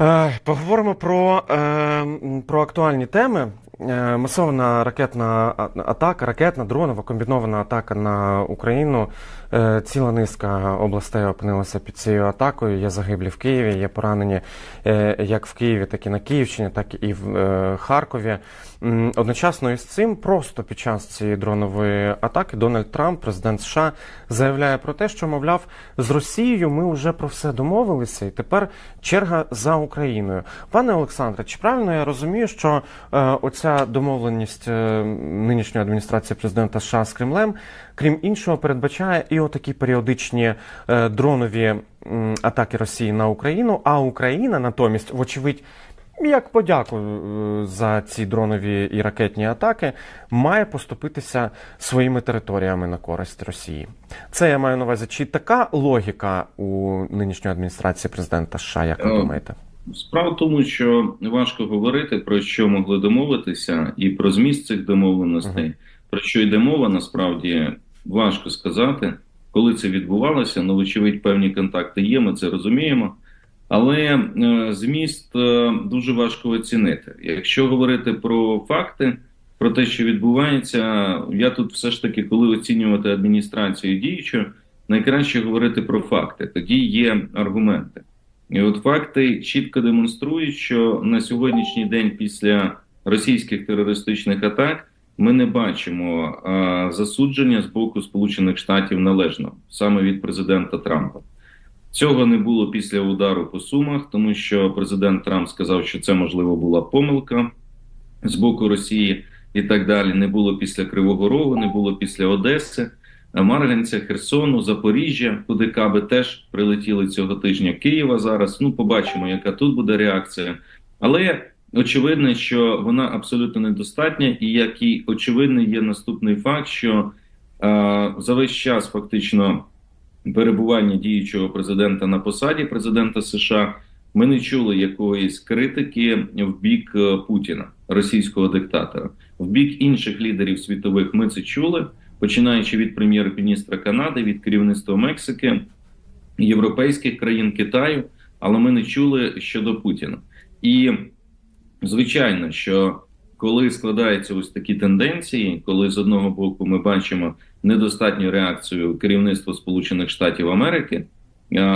Е, Поговоримо про, е, про актуальні теми. Е, Масована ракетна атака, ракетна, дронова, комбінована атака на Україну. Е, Ціла низка областей опинилася під цією атакою. Є загиблі в Києві, є поранені е, як в Києві, так і на Київщині, так і в Харкові. Одночасно із цим, просто під час цієї дронової атаки, Дональд Трамп, президент США, заявляє про те, що, мовляв, з Росією ми вже про все домовилися, і тепер черга за Україною. Пане Олександре, чи правильно я розумію, що е, оця домовленість е, нинішньої адміністрації президента США з Кремлем, крім іншого, передбачає і отакі періодичні е, дронові атаки Росії на Україну, а Україна натомість, вочевидь, як подяку е, за ці дронові і ракетні атаки, має поступитися своїми територіями на користь Росії. Це я маю на увазі. Чи така логіка у нинішньої адміністрації президента США, як ви думаєте? Справа в тому, що важко говорити про що могли домовитися, і про зміст цих домовленостей, Мгм. про що йде мова, насправді важко сказати, коли це відбувалося. Ну, вочевидь, певні контакти є, ми це розуміємо. Але е, зміст е, дуже важко оцінити. Якщо говорити про факти, про те, що відбувається, я тут все ж таки, коли оцінювати адміністрацію діючу, найкраще говорити про факти. Тоді є аргументи. І от факти чітко демонструють, що на сьогоднішній день після російських терористичних атак ми не бачимо а, засудження з боку Сполучених Штатів належно саме від президента Трампа. Цього не було після удару по сумах, тому що президент Трамп сказав, що це можливо була помилка з боку Росії і так далі. Не було після Кривого Рогу, не було після Одеси. Марганця, Херсону, Запоріжжя, куди каби теж прилетіли цього тижня Києва зараз. Ну, побачимо, яка тут буде реакція. Але очевидно, що вона абсолютно недостатня, і як і очевидний є наступний факт, що е, за весь час фактично перебування діючого президента на посаді президента США ми не чули якоїсь критики в бік е, Путіна, російського диктатора, в бік інших лідерів світових. Ми це чули починаючи від прем'єр-міністра Канади, від керівництва Мексики, європейських країн Китаю, але ми не чули щодо Путіна. І звичайно, що коли складаються ось такі тенденції, коли з одного боку ми бачимо недостатню реакцію керівництва Сполучених Штатів Америки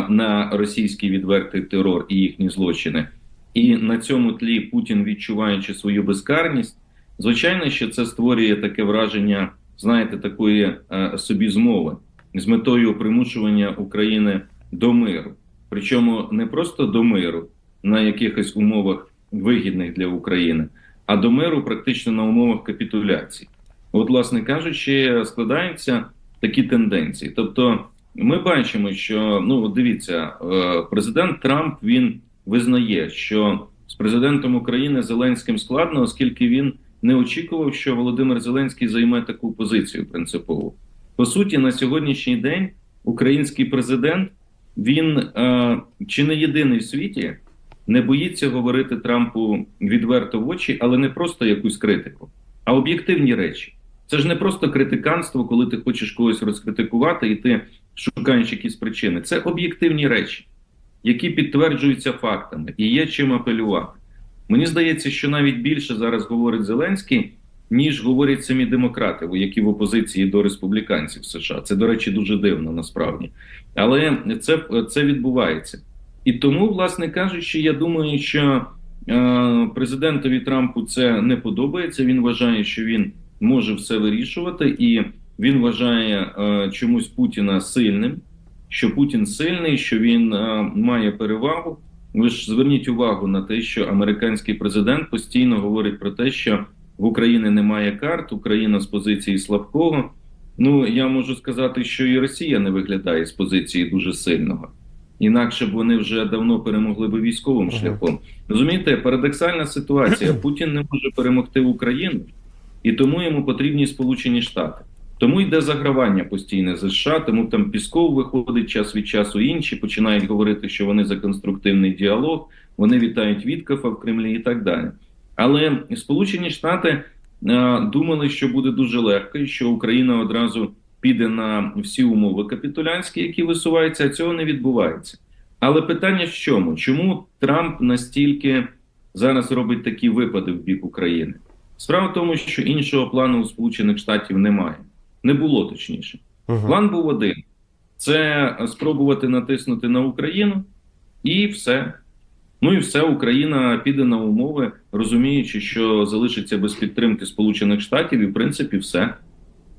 на російський відвертий терор і їхні злочини, і на цьому тлі Путін відчуваючи свою безкарність, звичайно, що це створює таке враження знаєте, такої е, собі змови з метою примушування України до миру. Причому не просто до миру на якихось умовах вигідних для України, а до миру практично на умовах капітуляції. От, власне кажучи, складаються такі тенденції. Тобто, ми бачимо, що ну дивіться, е, президент Трамп він визнає, що з президентом України Зеленським складно, оскільки він не очікував, що Володимир Зеленський займе таку позицію принципову. По суті, на сьогоднішній день український президент він е, чи не єдиний в світі не боїться говорити Трампу відверто в очі, але не просто якусь критику, а об'єктивні речі. Це ж не просто критиканство, коли ти хочеш когось розкритикувати і ти шукаєш якісь причини. Це об'єктивні речі, які підтверджуються фактами і є чим апелювати. Мені здається, що навіть більше зараз говорить Зеленський, ніж говорять самі демократи, які в опозиції до республіканців США. Це, до речі, дуже дивно насправді. Але це, це відбувається. І тому, власне кажучи, я думаю, що е, президентові Трампу це не подобається. Він вважає, що він може все вирішувати, і він вважає е, чомусь Путіна сильним, що Путін сильний, що він е, має перевагу. Ви ж зверніть увагу на те, що американський президент постійно говорить про те, що в Україні немає карт, Україна з позиції слабкого. Ну я можу сказати, що і Росія не виглядає з позиції дуже сильного. Інакше б вони вже давно перемогли би військовим шляхом. Розумієте, парадоксальна ситуація. Путін не може перемогти Україну, і тому йому потрібні Сполучені Штати. Тому йде загравання постійне з США, тому там Пісков виходить час від часу інші, починають говорити, що вони за конструктивний діалог, вони вітають Віткафа в Кремлі і так далі. Але Сполучені Штати е, думали, що буде дуже легко, і що Україна одразу піде на всі умови капітулянські, які висуваються, а цього не відбувається. Але питання в чому? Чому Трамп настільки зараз робить такі випади в бік України? Справа в тому, що іншого плану у Сполучених Штатів немає. Не було точніше. Мгм. План був один: це спробувати натиснути на Україну, і все. Ну і все, Україна піде на умови, розуміючи, що залишиться без підтримки Сполучених Штатів, і в принципі все.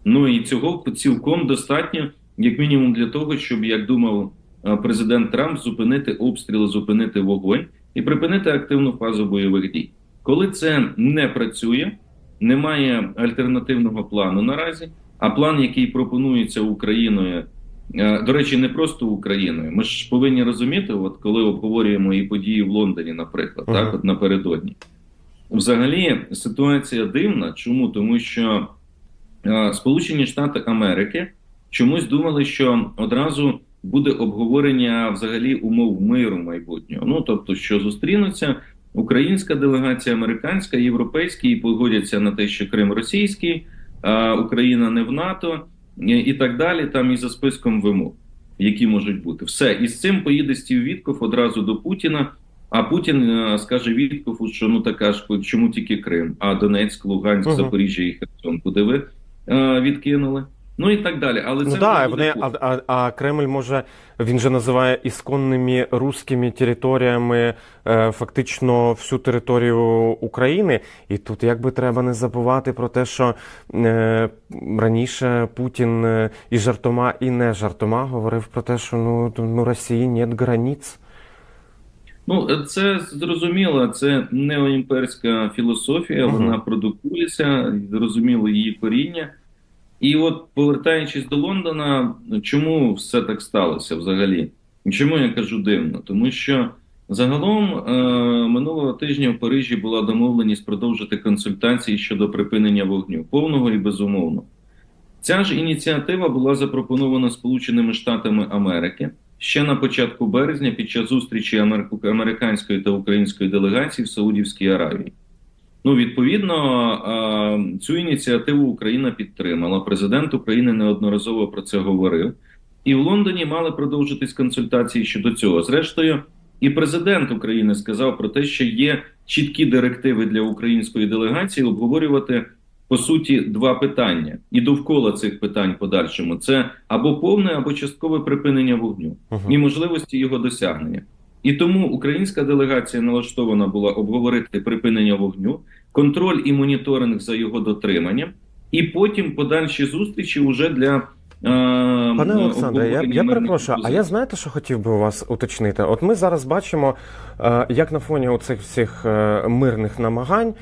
Ну і цього цілком достатньо, як мінімум, для того, щоб, як думав е, президент Трамп, зупинити обстріли, зупинити вогонь і припинити активну фазу бойових дій. Коли це не працює, немає альтернативного плану наразі. А план, який пропонується Україною, е, до речі, не просто Україною. Ми ж повинні розуміти, от коли обговорюємо і події в Лондоні, наприклад, Ага. так от напередодні. Взагалі ситуація дивна. Чому? Тому що е, Сполучені Штати Америки чомусь думали, що одразу буде обговорення взагалі умов миру майбутнього. Ну тобто, що зустрінуться українська делегація, американська, європейська і погодяться на те, що Крим російський, Україна не в НАТО і- і так далі. Там і за списком вимог, які можуть бути. Все і з цим поїде Стів Вітков одразу до Путіна. А Путін е, скаже Віткову, що ну така ж чому тільки Крим, а Донецьк, Луганськ, Мгм. Запоріжжя і Херсон, куди ви е, відкинули? Ну і так далі. Але Ну це да, вони, а, а, а Кремль може, він же називає ісконними руськими територіями е, фактично всю територію України. І тут якби треба не забувати про те, що е, раніше Путін е, і жартома, і не жартома говорив про те, що ну, ну Росії нет границь. Ну, це зрозуміло, це неоімперська філософія, вона продукується, зрозуміло її коріння. І от, повертаючись до Лондона, чому все так сталося взагалі? Чому я кажу дивно? Тому що загалом е, минулого тижня в Парижі була домовленість продовжити консультації щодо припинення вогню, повного і безумовно. Ця ж ініціатива була запропонована Сполученими Штатами Америки ще на початку березня під час зустрічі америк- американської та української делегацій в Саудівській Аравії. Ну, відповідно, цю ініціативу Україна підтримала. Президент України неодноразово про це говорив. І в Лондоні мали продовжитись консультації щодо цього. Зрештою, і президент України сказав про те, що є чіткі директиви для української делегації обговорювати по суті два питання, і довкола цих питань подальшому це або повне, або часткове припинення вогню і можливості його досягнення. І тому українська делегація налаштована була обговорити припинення вогню, контроль і моніторинг за його дотриманням, і потім подальші зустрічі вже для е, Пане е, Олександре, я, я перепрошую, а я знаєте, що хотів би у вас уточнити? От ми зараз бачимо, е, як на фоні оцих всіх мирних намагань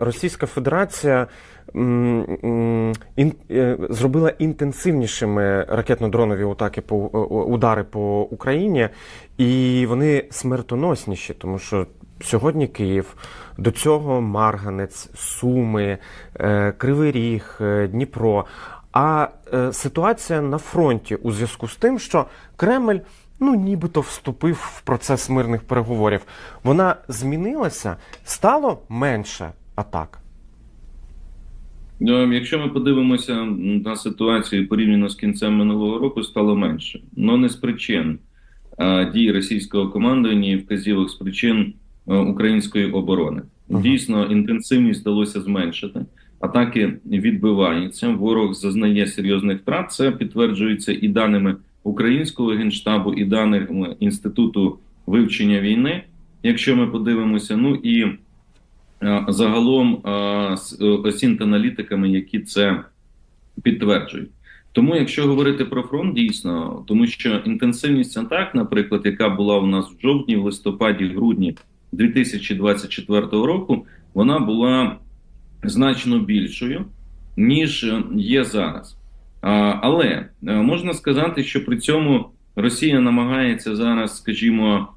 Російська Федерація ін, е, зробила інтенсивнішими ракетно-дронові атаки по е, удари по Україні, і вони смертоносніші, тому що сьогодні Київ, до цього Марганець, Суми, е, Кривий Ріг, е, Дніпро. А е, ситуація на фронті у зв'язку з тим, що Кремль ну нібито вступив в процес мирних переговорів. Вона змінилася, стало менше атак. Е, Якщо ми подивимося на ситуацію порівняно з кінцем минулого року, стало менше. Но не з причин дій російського командування і вказівок з причин е, української оборони. Дійсно, інтенсивність вдалося зменшити. Атаки відбиваються. Ворог зазнає серйозних втрат. Це підтверджується і даними українського генштабу, і даними інституту вивчення війни. Якщо ми подивимося, ну і загалом е, е, осінт-аналітиками, які це підтверджують. Тому, якщо говорити про фронт, дійсно, тому що інтенсивність атак, наприклад, яка була у нас в жовтні, в листопаді, грудні 2024 року, вона була значно більшою, ніж е, є зараз. Але е, можна сказати, що при цьому Росія намагається зараз, скажімо, е,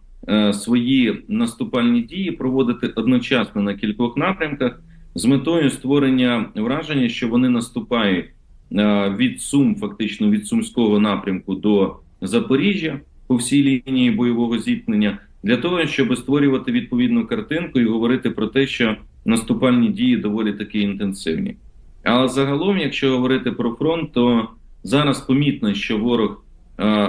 свої наступальні дії проводити одночасно на кількох напрямках з метою створення враження, що вони наступають е, від Сум, фактично від Сумського напрямку до Запоріжжя по всій лінії бойового зіткнення, для того, щоб створювати відповідну картинку і говорити про те, що наступальні дії доволі таки інтенсивні. Але загалом, якщо говорити про фронт, то зараз помітно, що ворог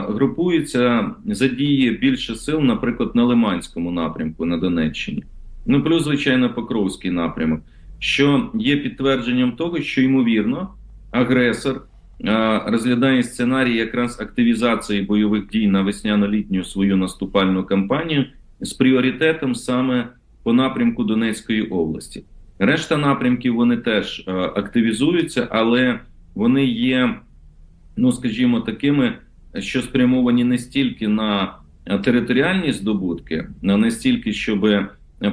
групується задіє більше сил, наприклад, на Лиманському напрямку на Донеччині. Ну, плюс, звичайно, Покровський напрямок, що є підтвердженням того, що ймовірно агресор е, розглядає сценарій якраз активізації бойових дій на весняно-літню свою наступальну кампанію з пріоритетом саме по напрямку Донецької області. Решта напрямків вони теж е, активізуються, але вони є, ну скажімо, такими, що спрямовані не стільки на територіальні здобутки, а не стільки, щоб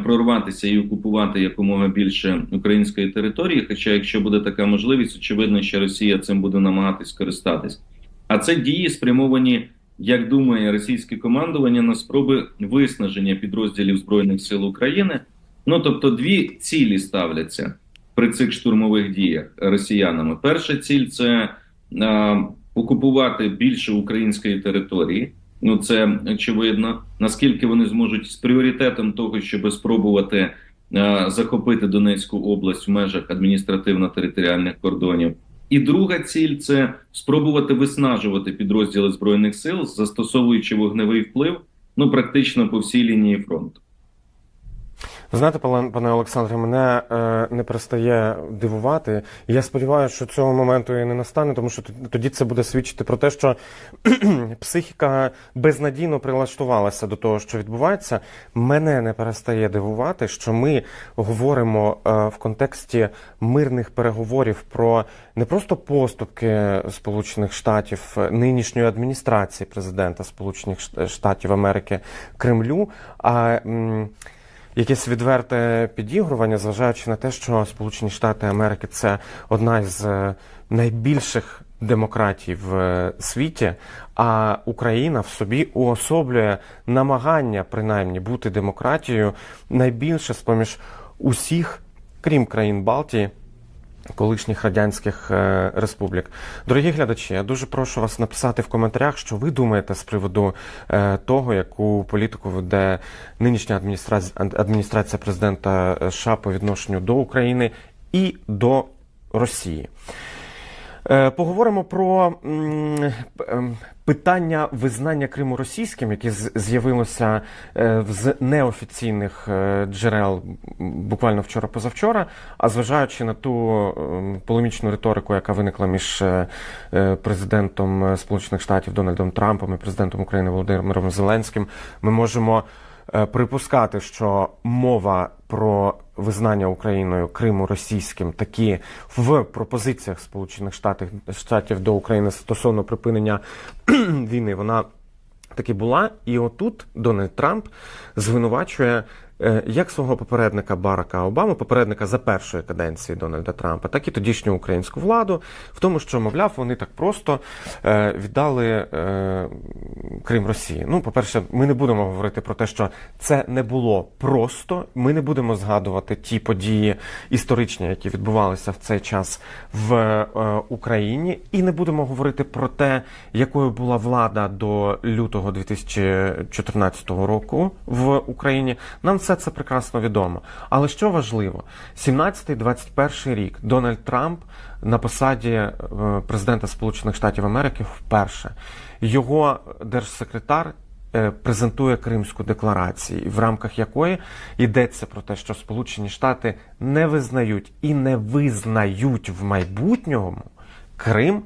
прорватися і окупувати якомога більше української території. Хоча, якщо буде така можливість, очевидно, що Росія цим буде намагатись користатись. А це дії спрямовані, як думає російське командування, на спроби виснаження підрозділів збройних сил України. Ну тобто, дві цілі ставляться при цих штурмових діях росіянами. Перша ціль це окупувати більше української території. Ну це очевидно. Наскільки вони зможуть з пріоритетом того, щоб спробувати е, захопити Донецьку область в межах адміністративно-територіальних кордонів. І друга ціль це спробувати виснажувати підрозділи збройних сил, застосовуючи вогневий вплив, ну практично по всій лінії фронту. Знаєте, пане Олександре, мене е, не перестає дивувати. Я сподіваюся, що цього моменту і не настане, тому що тоді це буде свідчити про те, що психіка безнадійно прилаштувалася до того, що відбувається. Мене не перестає дивувати, що ми говоримо е, в контексті мирних переговорів про не просто поступки Сполучених Штатів нинішньої адміністрації президента Сполучених Штатів Америки Кремлю. а м, якесь відверте підігрування, зважаючи на те, що Сполучені Штати Америки це одна із е, найбільших демократій в е, світі, а Україна в собі уособлює намагання, принаймні, бути демократією найбільше з поміж усіх, крім країн Балтії колишніх радянських е, республік. Дорогі глядачі, я дуже прошу вас написати в коментарях, що ви думаєте з приводу е, того, яку політику веде нинішня адміністрація адміністрація президента США по відношенню до України і до Росії. Е, поговоримо про ем, питання визнання Криму російським, яке з'явилося е, з неофіційних е, джерел буквально вчора-позавчора. А зважаючи на ту ем, полемічну риторику, яка виникла між президентом Сполучених Штатів Дональдом Трампом і президентом України Володимиром Зеленським, ми можемо припускати, що мова про визнання Україною Криму російським такі в пропозиціях Сполучених Штатів Штатів до України стосовно припинення війни, вона таки була. І отут Дональд Трамп звинувачує як свого попередника Барака Обами, попередника за першої каденції Дональда Трампа, так і тодішню українську владу, в тому, що, мовляв, вони так просто е, віддали е, Крим Росії. Ну, по-перше, ми не будемо говорити про те, що це не було просто. Ми не будемо згадувати ті події історичні, які відбувалися в цей час в Україні, і не будемо говорити про те, якою була влада до лютого 2014 року в Україні. Нам все це прекрасно відомо. Але що важливо, 17-21 рік Дональд Трамп на посаді е, президента Сполучених Штатів Америки вперше його держсекретар. Е, презентує Кримську декларацію, в рамках якої йдеться про те, що Сполучені Штати не визнають і не визнають в майбутньому Крим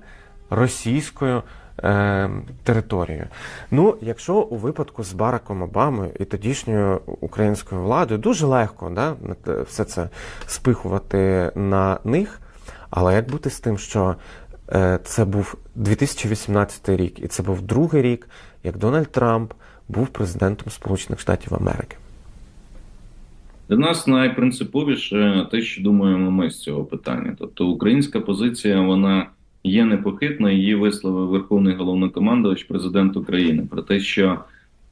російською е, територію. Ну, якщо у випадку з Бараком Обамою і тодішньою українською владою дуже легко да, все це спихувати на них, але як бути з тим, що е, це був 2018 рік, і це був другий рік, як Дональд Трамп був президентом Сполучених Штатів Америки. Для нас найпринциповіше те, що думаємо ми з цього питання. Тобто українська позиція, вона є непохитна. Її висловив Верховний головнокомандувач, президент України, про те, що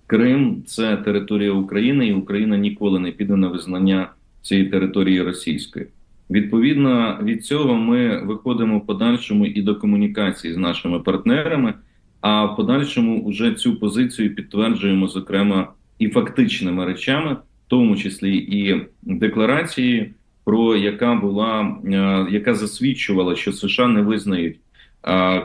Крим це територія України, і Україна ніколи не піде на визнання цієї території російської. Відповідно від цього ми виходимо в подальшому і до комунікації з нашими партнерами. А в подальшому вже цю позицію підтверджуємо, зокрема, і фактичними речами, в тому числі і декларації про яка була е, яка засвідчувала, що США не визнають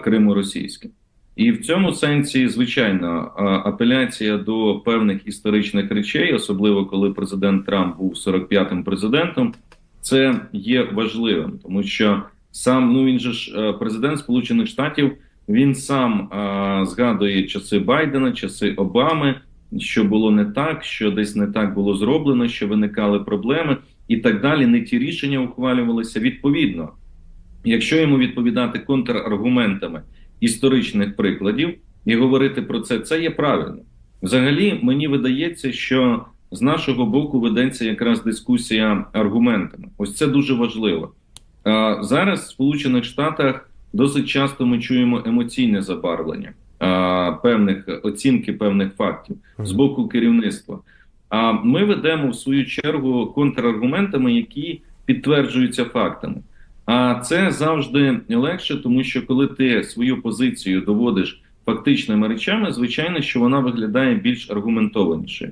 Криму російським. І в цьому сенсі, звичайно, апеляція до певних історичних речей, особливо коли президент Трамп був 45-м президентом, це є важливим, тому що сам ну він же ж е, президент Сполучених Штатів. Він сам а, згадує часи Байдена, часи Обами, що було не так, що десь не так було зроблено, що виникали проблеми і так далі. Не ті рішення ухвалювалися відповідно. Якщо йому відповідати контраргументами історичних прикладів і говорити про це, це є правильно. Взагалі, мені видається, що з нашого боку ведеться якраз дискусія аргументами. Ось це дуже важливо. А, зараз в Сполучених Штатах досить часто ми чуємо емоційне забарвлення певних оцінки певних фактів з боку керівництва. А ми ведемо в свою чергу контраргументами, які підтверджуються фактами. А це завжди легше, тому що коли ти свою позицію доводиш фактичними речами, звичайно, що вона виглядає більш аргументованішою.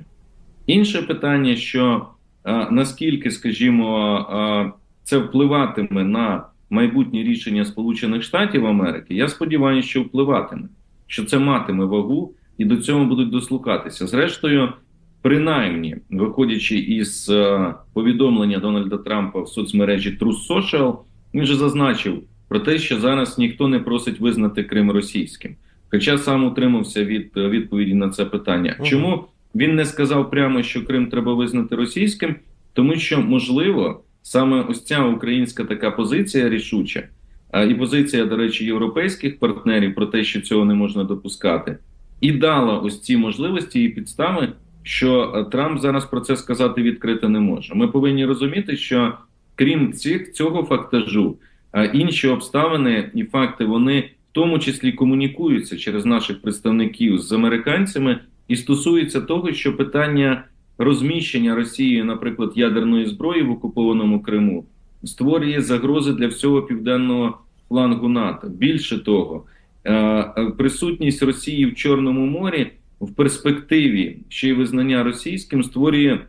Інше питання, що а, наскільки, скажімо, а, це впливатиме на майбутні рішення Сполучених Штатів Америки, я сподіваюся, що впливатиме, що це матиме вагу і до цього будуть дослухатися. Зрештою, принаймні, виходячи із е, повідомлення Дональда Трампа в соцмережі Truth Social, він же зазначив про те, що зараз ніхто не просить визнати Крим російським. Хоча сам утримався від е, відповіді на це питання. Мгм. Чому він не сказав прямо, що Крим треба визнати російським? Тому що можливо саме ось ця українська така позиція рішуча, а, і позиція, до речі, європейських партнерів про те, що цього не можна допускати, і дала ось ці можливості і підстави, що е, Трамп зараз про це сказати відкрито не може. Ми повинні розуміти, що крім цих цього фактажу, а, інші обставини і факти вони в тому числі комунікуються через наших представників з американцями, і стосуються того, що питання розміщення Росією, наприклад, ядерної зброї в окупованому Криму створює загрози для всього південного флангу НАТО. Більше того, е, е, присутність Росії в Чорному морі в перспективі ще й визнання російським створює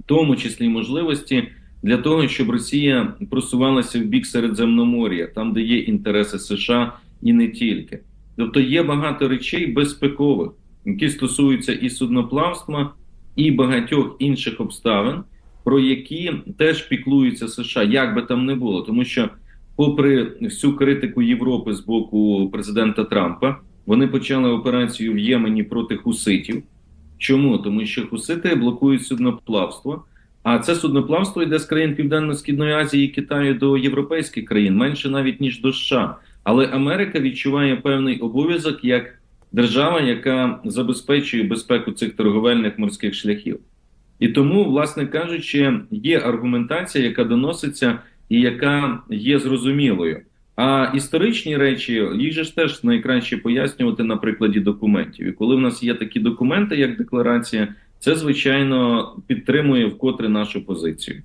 в тому числі можливості для того, щоб Росія просувалася в бік Середземномор'я, там, де є інтереси США і не тільки. Тобто є багато речей безпекових, які стосуються і судноплавства, і багатьох інших обставин, про які теж піклуються США, як би там не було, тому що, попри всю критику Європи з боку президента Трампа, вони почали операцію в Ємені проти хуситів. Чому? Тому що хусити блокують судноплавство. А це судноплавство йде з країн Південно-Східної Азії і Китаю до європейських країн, менше навіть ніж до США. Але Америка відчуває певний обов'язок як держава, яка забезпечує безпеку цих торговельних морських шляхів. І тому, власне кажучи, є аргументація, яка доноситься і яка є зрозумілою. А історичні речі їх же ж теж найкраще пояснювати на прикладі документів. І коли в нас є такі документи, як декларація, це звичайно підтримує вкотре нашу позицію.